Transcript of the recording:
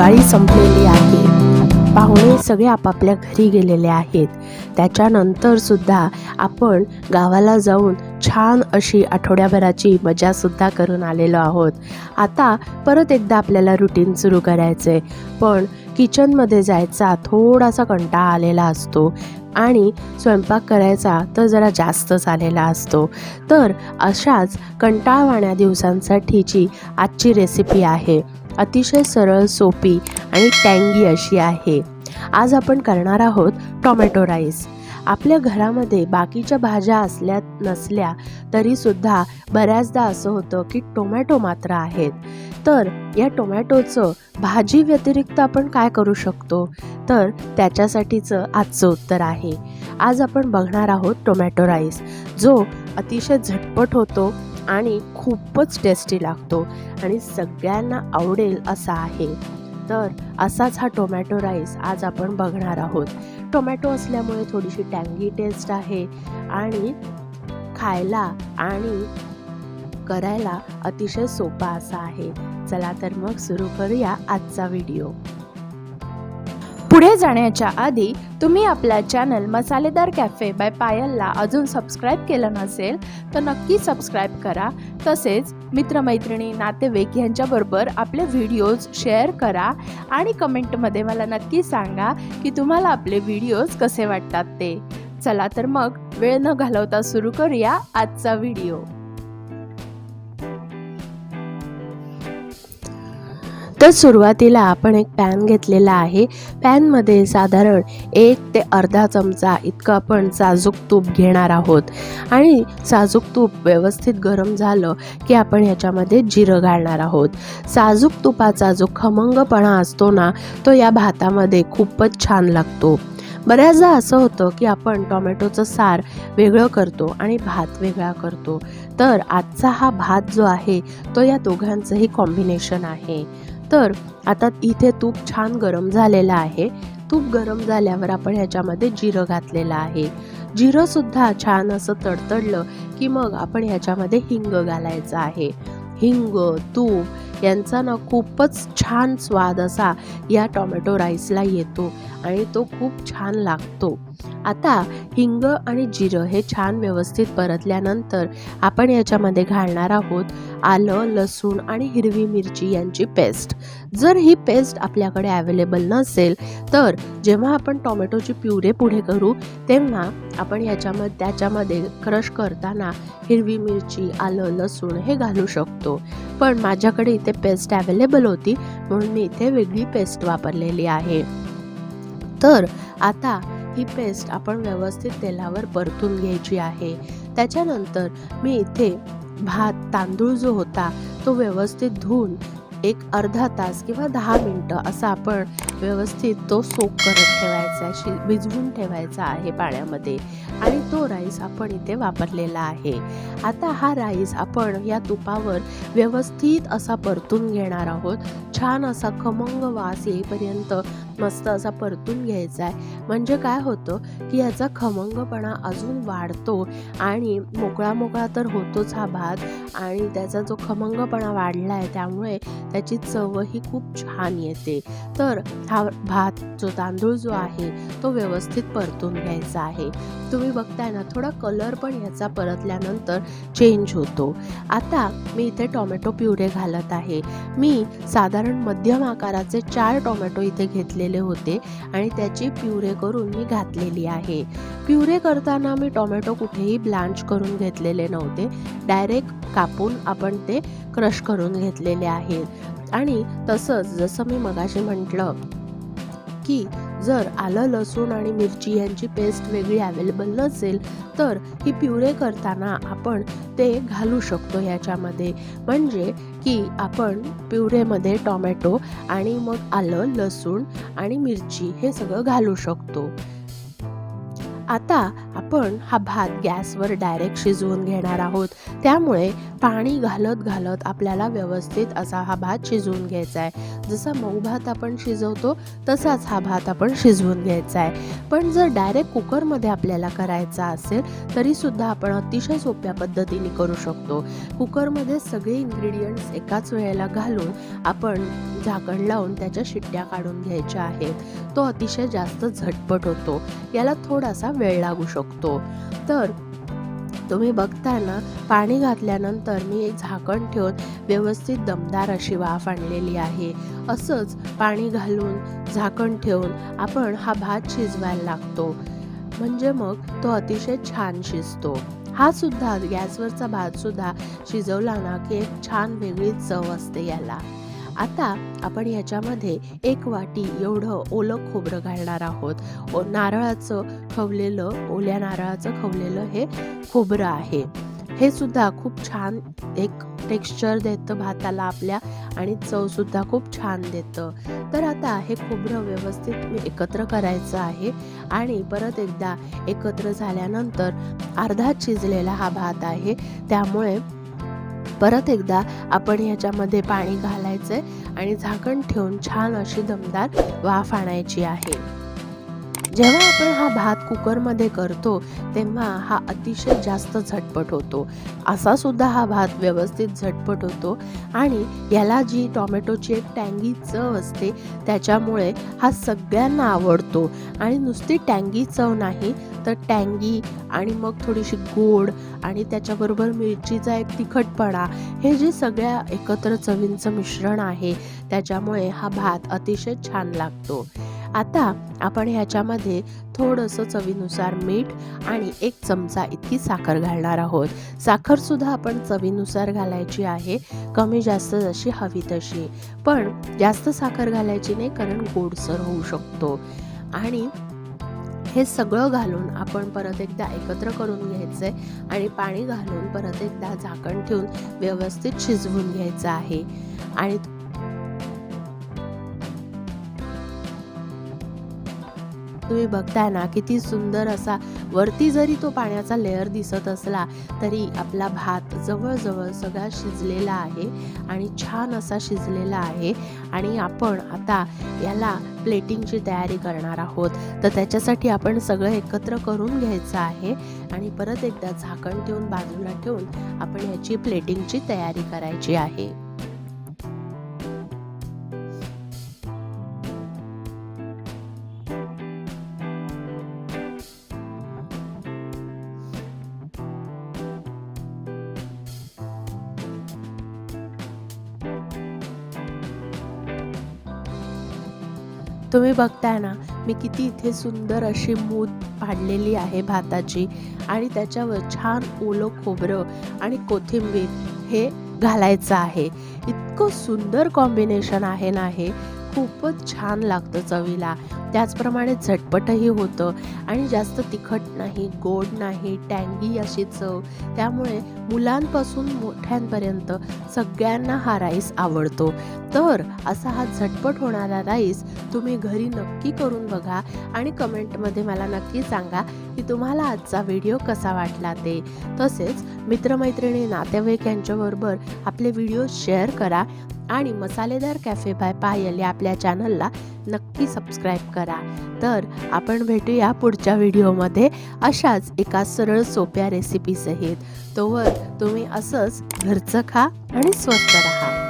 दिवाळी संपलेली आहे. पाहुणे सगळे आपापल्या घरी गेलेले आहेत. त्याच्यानंतर सुद्धा आपण गावाला जाऊन छान अशी आठवड्याभराची मजासुद्धा करून आलेलो आहोत. आता परत एकदा आपल्याला रुटीन सुरू करायचं आहे पण किचनमध्ये जायचा थोडासा कंटाळा आलेला असतो आणि स्वयंपाक करायचा तर जरा जास्तच आलेला असतो. तर अशाच कंटाळवाण्या दिवसांसाठीची आजची रेसिपी आहे. अतिशय सरळ सोपी आणि टँगी अशी आहे. आज आपण करणार आहोत टोमॅटो राईस. आपल्या घरामध्ये बाकीच्या भाज्या असल्या नसल्या तरीसुद्धा बऱ्याचदा असं होतं की टोमॅटो मात्र आहेत. तर या टोमॅटोचं भाजी व्यतिरिक्त आपण काय करू शकतो? तर त्याच्यासाठीचं आजचं उत्तर आहे. आज आपण बघणार आहोत टोमॅटो राईस जो अतिशय झटपट होतो आणि खूपच टेस्टी लागतो आणि सगळ्यांना आवडेल असा आहे. तर असाच हा टोमॅटो राईस आज आपण बघणार आहोत. टोमॅटो असल्यामुळे थोडीशी टँगी टेस्ट आहे आणि खायला आणि करायला अतिशय सोपा असा आहे. चला तर मग सुरू करूया आजचा व्हिडिओ पुढे जाण्याच्या आधी तुम्ही आपला चॅनल मसालेदार कॅफे बाय पायलला अजून सबस्क्राईब केलं नसेल तर नक्की सबस्क्राईब करा. तसेच मित्रमैत्रिणी नातेवाईक यांच्याबरोबर आपले व्हिडिओज शेअर करा आणि कमेंटमध्ये मला नक्की सांगा की तुम्हाला आपले व्हिडिओज कसे वाटतात ते. चला तर मग वेळ न घालवता सुरू करूया आजचा व्हिडिओ तर सुरुवातीला आपण एक पॅन घेतलेला आहे. पॅनमध्ये साधारण एक ते अर्धा चमचा इतकं आपण साजूक तूप घेणार आहोत. आणि साजूक तूप व्यवस्थित गरम झालं की आपण ह्याच्यामध्ये जिरं घालणार आहोत. साजूक तुपाचा जो खमंगपणा असतो ना तो या भातामध्ये खूपच छान लागतो. बऱ्याचदा असं होतं की आपण टोमॅटोचं सार वेगळं करतो आणि भात वेगळा करतो. तर आजचा हा भात जो आहे तो या दोघांचंही कॉम्बिनेशन आहे. तर आता इथे तूप छान गरम झालेलं आहे. तूप गरम झाल्यावर आपण ह्याच्यामध्ये जिरं घातलेलं आहे. जिरंसुद्धा छान असं तडतडलं की मग आपण ह्याच्यामध्ये हिंग घालायचं आहे. हिंग तूप यांचा ना खूपच छान स्वाद असा या टोमॅटो राईसला येतो आणि तो खूप छान लागतो. आता हिंग आणि जिरं हे छान व्यवस्थित परतल्यानंतर आपण याच्यामध्ये घालणार आहोत आलं लसूण आणि हिरवी मिरची यांची पेस्ट. जर ही पेस्ट आपल्याकडे अवेलेबल नसेल तर जेव्हा आपण टोमॅटोची प्युरे पुढे करू तेव्हा आपण याच्यामध्ये त्याच्यामध्ये क्रश करताना हिरवी मिरची आलं लसूण हे घालू शकतो. पण माझ्याकडे इथे पेस्ट अवेलेबल होती म्हणून मी इथे वेगळी पेस्ट वापरलेली आहे. तर आता ही पेस्ट आपण व्यवस्थित तेलावर परतून घ्यायची आहे. त्याच्यानंतर मी इथे भात तांदूळ जो होता तो व्यवस्थित धुवून एक अर्धा तास किंवा दहा मिनटं असं आपण व्यवस्थित तो सोक करत ठेवायचा आहे शि भिजवून ठेवायचा आहे पाण्यामध्ये. आणि तो राईस आपण इथे वापरलेला आहे. आता हा राईस आपण या तुपावर व्यवस्थित असा परतून घेणार आहोत. छान असा खमंग वास येईपर्यंत मस्त असा परतून घ्यायचा आहे. म्हणजे काय होतं की याचा खमंगपणा अजून वाढतो आणि मोकळा मोकळा तर होतोच हा भात आणि त्याचा जो खमंगपणा वाढला आहे त्यामुळे त्याची चवही खूप छान येते. तर हा भात जो तांदूळ जो आहे तो व्यवस्थित परतून घ्यायचा आहे. तुम्ही बघताय ना थोडा कलर पण याचा परतल्यानंतर चेंज होतो. आता मी इथे टोमॅटो प्युरे घालत आहे. मी साधारण मध्यम आकाराचे चार टोमॅटो इथे घेतलेले होते आणि त्याची प्युरे करून मी घातलेली आहे. प्युरे करताना मी टोमॅटो कुठेही ब्लांच करून घेतलेले नव्हते. डायरेक्ट कापून आपण ते क्रश करून घेतलेले आहेत. आणि तसंच जसं मी मगाशी म्हटलं की जर आलं लसूण आणि मिरची यांची पेस्ट वेगळी अवेलेबल नसेल तर ही प्युरे करताना आपण ते घालू शकतो ह्याच्यामध्ये म्हणजे की आपण प्युरेमध्ये टोमॅटो आणि मग आलं लसूण आणि मिरची हे सगळं घालू शकतो. आता आपण हा भात गॅसवर डायरेक्ट शिजवून घेणार आहोत. त्यामुळे पाणी घालत घालत आपल्याला व्यवस्थित असा हा भात शिजवून घ्यायचा आहे. जसा मऊ भात आपण शिजवतो तसाच हा भात आपण शिजवून घ्यायचा आहे. पण जर डायरेक्ट कुकरमध्ये आपल्याला करायचा असेल तरीसुद्धा आपण अतिशय सोप्या पद्धतीने करू शकतो. कुकरमध्ये सगळे इन्ग्रेडियंट्स एकाच वेळेला घालून आपण झाकण लावून त्याच्या शिट्ट्या काढून घ्यायच्या आहेत. तो अतिशय जास्त झटपट होतो. याला थोडासा वेळ लागू शकतो. तर तुम्ही बघताना पाणी घातल्यानंतर मी एक झाकण ठेवून व्यवस्थित दमदार अशी वाफ आणलेली आहे. असंच पाणी घालून झाकण ठेवून आपण हा भात शिजवायला लागतो. म्हणजे मग तो अतिशय छान शिजतो. हा सुद्धा गॅसवरचा भात सुद्धा शिजवला ना की एक छान वेगळी चव असते याला. आता आपण याच्यामध्ये एक वाटी एवढं ओलं खोबरं घालणार आहोत. ओ नारळाचं खवलेलं ओल्या नारळाचं खवलेलं हे खोबरं आहे. हे सुद्धा खूप छान एक टेक्स्चर देतं भाताला आपल्या आणि चवसुद्धा खूप छान देतं. तर आता हे खोबरं व्यवस्थित एकत्र करायचं आहे आणि परत एकदा एकत्र झाल्यानंतर अर्धा शिजलेला हा भात आहे. त्यामुळे परत एकदा आपण ह्याच्यामध्ये पाणी घालायचं आहे आणि झाकण ठेवून छान अशी दमदार वाफ आणायची आहे. जेव्हा आपण हा भात कुकरमध्ये करतो तेव्हा हा अतिशय जास्त झटपट होतो. असा सुद्धा हा भात व्यवस्थित झटपट होतो आणि याला जी टॉमॅटोची एक टँगी चव असते त्याच्यामुळे हा सगळ्यांना आवडतो. आणि नुसती टँगी चव नाही तर टँगी आणि मग थोडीशी गोड आणि त्याच्याबरोबर मिरचीचा एक तिखटपणा हे जे सगळ्या एकत्र चवींचं मिश्रण आहे त्याच्यामुळे हा भात अतिशय छान लागतो. आता आपण ह्याच्यामध्ये थोडंसं चवीनुसार मीठ आणि एक चमचा इतकी साखर घालणार आहोत. साखरसुद्धा आपण चवीनुसार घालायची आहे. कमी जास्त जशी हवी तशी. पण जास्त साखर घालायची नाही कारण गोडसर होऊ शकतो. आणि हे सगळं घालून आपण परत एकदा एकत्र करून घ्यायचं आहे आणि पाणी घालून परत एकदा झाकण ठेवून व्यवस्थित शिजवून घ्यायचं आहे. आणि तुम्ही बघताय ना किती सुंदर असा वरती जरी तो पाण्याचा लेअर दिसत असला तरी आपला भात जवळजवळ सगळा शिजलेला आहे आणि छान असा शिजलेला आहे. आणि आपण आता याला प्लेटिंगची तयारी करणार आहोत. तर त्याच्यासाठी आपण सगळं एकत्र करून घ्यायचं आहे आणि परत एकदा झाकण ठेवून बाजूला ठेवून आपण याची प्लेटिंगची तयारी करायची आहे. तुम्ही बघताय ना मी किती इथे सुंदर अशी मूत पाडलेली आहे भाताची आणि त्याच्यावर छान ओलं खोबरं आणि कोथिंबीर हे घालायचं आहे. इतकं सुंदर कॉम्बिनेशन आहे ना हे. खूपच छान लागतं चवीला. त्याचप्रमाणे झटपटही होतं आणि जास्त तिखट नाही गोड नाही टँगी अशी चव. त्यामुळे मुलांपासून मोठ्यांपर्यंत सगळ्यांना हा राईस आवडतो. तर असा हा झटपट होणारा राईस तुम्ही घरी नक्की करून बघा आणि कमेंटमध्ये मला नक्की सांगा की तुम्हाला आजचा व्हिडिओ कसा वाटला ते. तसेच मित्रमैत्रिणी नातेवाईक यांच्याबरोबर आपले व्हिडिओ शेअर करा आणि मसालेदार कॅफे बाय पायल या आपल्या चॅनलला नक्की सबस्क्राईब करा. तर आपण भेटूया पुढच्या व्हिडिओमध्ये अशाच एका सरळ सोप्या रेसिपीसहित तोवर तुम्ही असंच घरचं खा आणि स्वस्त राहा.